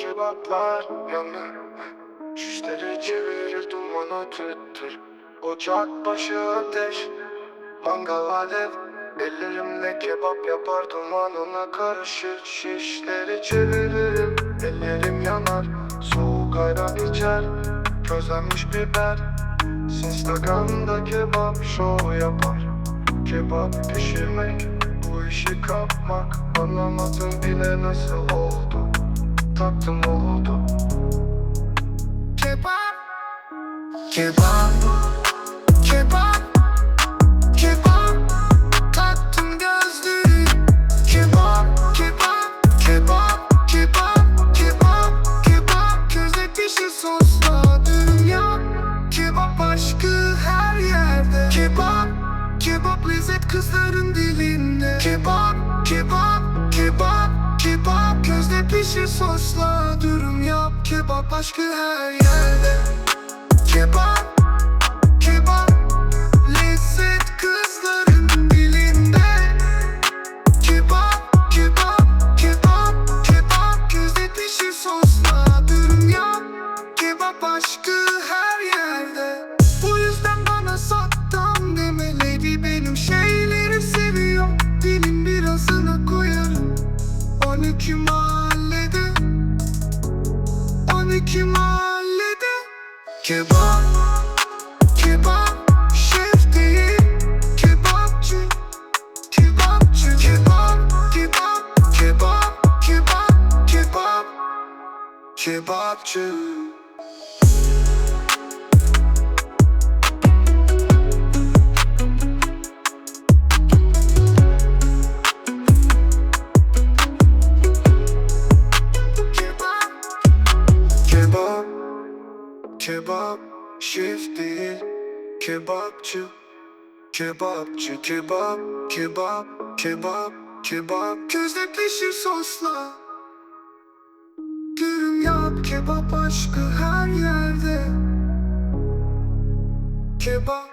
Kebaplar yanar Şişleri çevirir dumanı tüttür. Ocak başı ateş Mangal alev. Ellerimle kebap yapar dumanına karışır. Şişleri çeviririm Ellerim yanar. Soğuk ayran içer Közlenmiş biber. Instagram'da kebap show yapar. Kebap pişirmek Bu işi kapmak. Anlamadım bile nasıl oldu Taktım oldu. Kebap. Kebap Pişir sosla dürüm yap Kebap aşkı her yerde. Kebap Kebap Kebap Şef değil Kebapçı Kebapçı Kebap Kebap Kebap Kebap Kebap Kebapçı Kebap Şef değil Kebapçı. Kebapçı kebap Kebap Kebap Kebap. Közde pişir sosla. Dürüm yap kebap aşkı her yerde. Kebap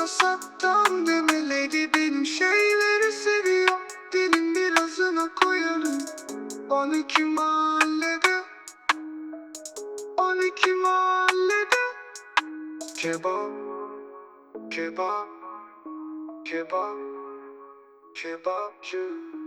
yüzden bana sattan deme lady Benim şeyleri seviyor Dilim birazına koyarım 12 mahallede 12 mahallede Kebap Kebap Kebap Kebapçı